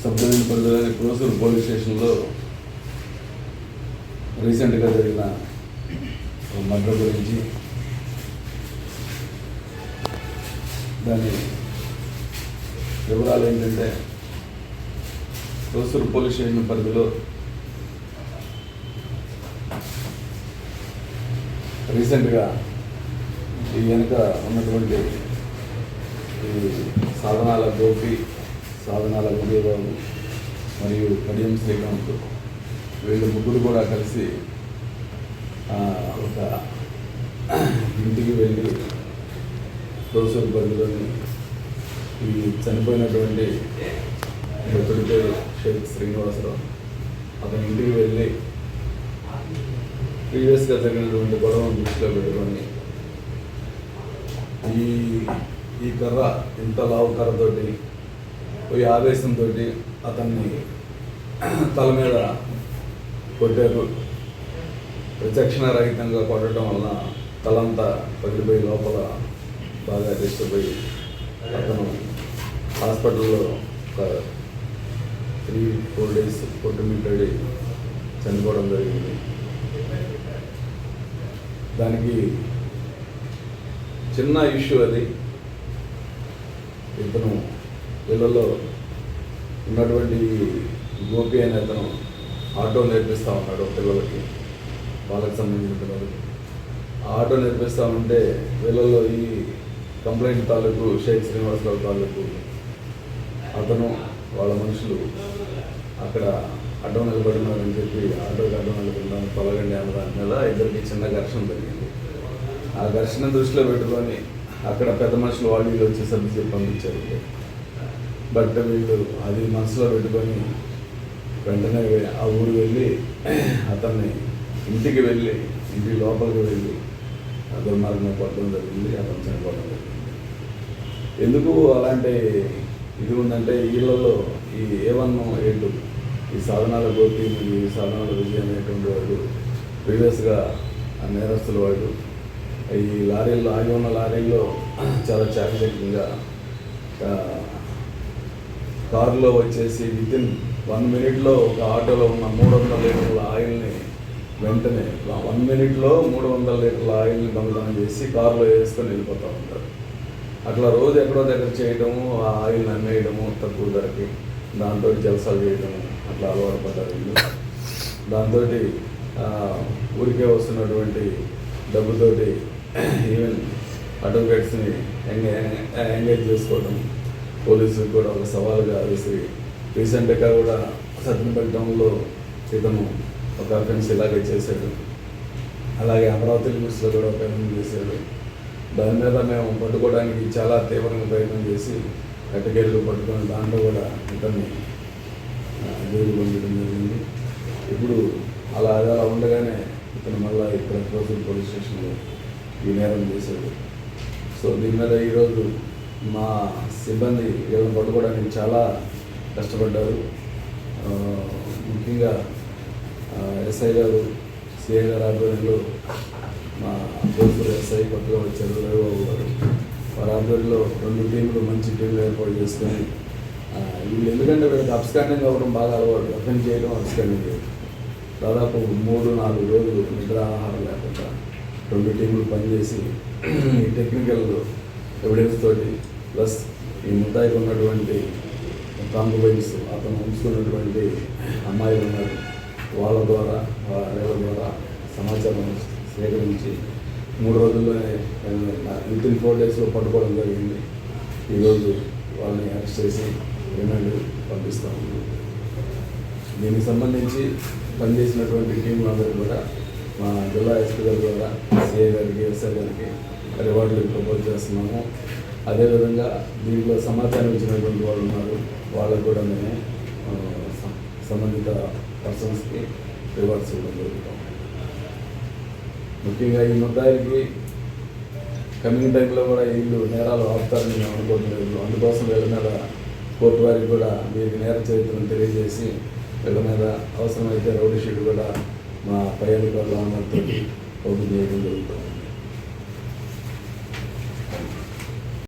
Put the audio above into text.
Subject పరిధిలోని Krosuru police స్టేషన్లో రీసెంట్గా జరిగిన మర్డర్ గురించి దాని వివరాలు ఏంటంటే క్రోసూరు పోలీస్ స్టేషన్ పరిధిలో రీసెంట్గా ఈ వెనుక ఉన్నటువంటి సాధనాల గోపి సాధనాల విజయబాబు మరియు కడియం శ్రీకాంత్ వీళ్ళు ముగ్గురు కూడా కలిసి ఒక ఇంటికి వెళ్ళి రోజు పరిధిలోని ఈ చనిపోయినటువంటి మృతుడి పేరు షేక్ శ్రీనివాసరావు. అతని ఇంటికి వెళ్ళి ప్రీవియస్గా జరిగినటువంటి గొడవను దృష్టిలో పెట్టుకొని ఈ ఈ కర్ర ఇంత లావు కర్రతోటి పోయి ఆవేశంతో అతన్ని తల మీద కొట్టారు. విచక్షణ రహితంగా కొట్టడం వలన తలంతా పగిలిపోయి లోపల బాగా డిస్టర్బ్ అతను హాస్పిటల్లో ఒక త్రీ ఫోర్ డేస్ కొట్టుమిట్టడి చనిపోవడం జరిగింది. దానికి చిన్న ఇష్యూ అది. ఇతను పిల్లల్లో ఉన్నటువంటి గోపి అనే అతను ఆటో నేర్పిస్తూ ఉన్నాడు పిల్లలకి వాళ్ళకి సంబంధించిన పిల్లలకి. ఆ ఆటో నేర్పిస్తూ ఉంటే వీళ్ళల్లో ఈ కంప్లైంట్ తాలూకు షేక్ శ్రీనివాసరావు తాలూకు అతను వాళ్ళ మనుషులు అక్కడ అడ్డం నిలబడినారని చెప్పి ఆటోకి అడ్డం నిలబడినారు. తొలగండి అన్న దాని మీద ఇద్దరికి చిన్న ఘర్షణ జరిగింది. ఆ ఘర్షణ దృష్టిలో పెట్టుకొని అక్కడ పెద్ద మనుషులు వాళ్ళు వీళ్ళు వచ్చి సర్ది పంపించారు. బట్ వీళ్ళు అది మనసులో పెట్టుకొని వెంటనే ఆ ఊరు వెళ్ళి అతన్ని ఇంటికి వెళ్ళి ఇంటి లోపలికి వెళ్ళి దుర్మార్గం పడడం జరిగింది అతను చనిపోవడం జరిగింది. ఎందుకు అలాంటి ఇది ఉందంటే వీళ్ళలో ఈ ఏ వన్ ఏ టూ ఈ సాధనాల గోపి మరియు ఈ సాధనాల విజయం అనేటువంటి వాడు ప్రీవియస్గా ఆ నేరస్తుల వాడు ఈ లారీల్లో ఆగి ఉన్న లారీల్లో చాలా చాకచక్యంగా కారులో వచ్చేసి వితిన్ వన్ మినిట్లో ఒక ఆటోలో ఉన్న మూడు వందల లీటర్ల ఆయిల్ని వెంటనే వన్ మినిట్లో మూడు వందల లీటర్ల ఆయిల్ని దొంగతనం చేసి కారులో వేసుకొని వెళ్ళిపోతూ ఉంటారు. అట్లా రోజు ఎక్కడో దగ్గర చేయడము ఆ ఆయిల్ అమ్మేయడము తక్కువ ధరకి దాంతో జలసాలు చేయడము అట్లా అలవాటు పడ్డారు వీళ్ళు. దాంతో ఊరికే వస్తున్నటువంటి డబ్బుతోటి ఈవెన్ అడ్వకేట్స్ని ఎంగేజ్ చేసుకోవడం పోలీసులు కూడా ఒక సవాలుగా వేసి రీసెంట్గా కూడా సత్యనపల్లి టౌన్లో ఇతను ఒక అఫెన్స్ ఇలాగే చేశాడు. అలాగే అమరావతి న్యూస్లో కూడా ఒక అఫెన్స్ చేశాడు. దాని మీద మేము పట్టుకోవడానికి చాలా తీవ్రంగా ప్రయత్నం చేసి ఎట్టకేళ్ళు పట్టుకొని దాంట్లో కూడా ఇతన్ని జైలు పొందడం జరిగింది. ఇప్పుడు అలా అలా ఉండగానే ఇతను మళ్ళీ ఇక్కడ రోజులు పోలీస్ స్టేషన్లో ఈ నేరం చేశాడు. సో దీని మీద ఈరోజు మా సిబ్బంది వీళ్ళని పట్టుకోవడానికి చాలా కష్టపడ్డారు. ముఖ్యంగా ఎస్ఐ గారు సిఐ గారు ఆధ్వర్యంలో మా దోస్తులు ఎస్ఐ కొత్తగా వచ్చారు రవిబాబు గారు. వారి ఆధ్వర్యంలో రెండు టీంలు మంచి టీంలు ఏర్పాటు చేసుకొని వీళ్ళు ఎందుకంటే వీళ్ళకి అప్స్కాండింగ్ అవ్వడం బాగా అలవాటు. అఫెండ్ చేయడం అప్స్కాండింగ్ చేయడం దాదాపు మూడు నాలుగు రోజులు నిద్రాహారం రెండు టీంలు పనిచేసి ఈ టెక్నికల్ ఎవిడెన్స్ తోటి ప్లస్ ఈ ముద్దాయికి ఉన్నటువంటి కాంప్రమైజ్ అతను ఉంచుకున్నటువంటి అమ్మాయిలు ఉన్నారు. వాళ్ళ ద్వారా వాళ్ళ ద్వారా సమాచారం సేకరించి మూడు రోజుల్లోనే విత్ ఇన్ ఫోర్ డేస్లో పట్టుకోవడం జరిగింది. ఈరోజు వాళ్ళని అరెస్ట్ చేసి రిమాండ్ పంపిస్తాము. దీనికి సంబంధించి పనిచేసినటువంటి టీం అందరూ కూడా మా జిల్లా ఎస్పీ గారి ద్వారా సిఐ గారికి ఎస్ఐ గారికి రివార్డులు ప్రపోజ్ చేస్తున్నాము. అదేవిధంగా దీంట్లో సమాచారం ఇచ్చినటువంటి వాళ్ళు ఉన్నారు. వాళ్ళకు కూడా మేము సంబంధిత పర్సన్స్కి రివార్డ్స్ ఇవ్వడం జరుగుతాం ముఖ్యంగా ఈ ముద్దాయికి కమింగ్ టైంలో కూడా వీళ్ళు నేరాలు ఆపుతారని మేము అనుకోవట్లేదు అందుకోసం వీళ్ళ మీద కోర్టు వారికి కూడా వీరికి నేర చరిత్రను తెలియజేసి వీళ్ళ మీద అవసరమైతే రౌడీ షీట్ కూడా మా పై అధికారుల ఆనర్తో ఓపెన్ చేయడం జరుగుతుంది.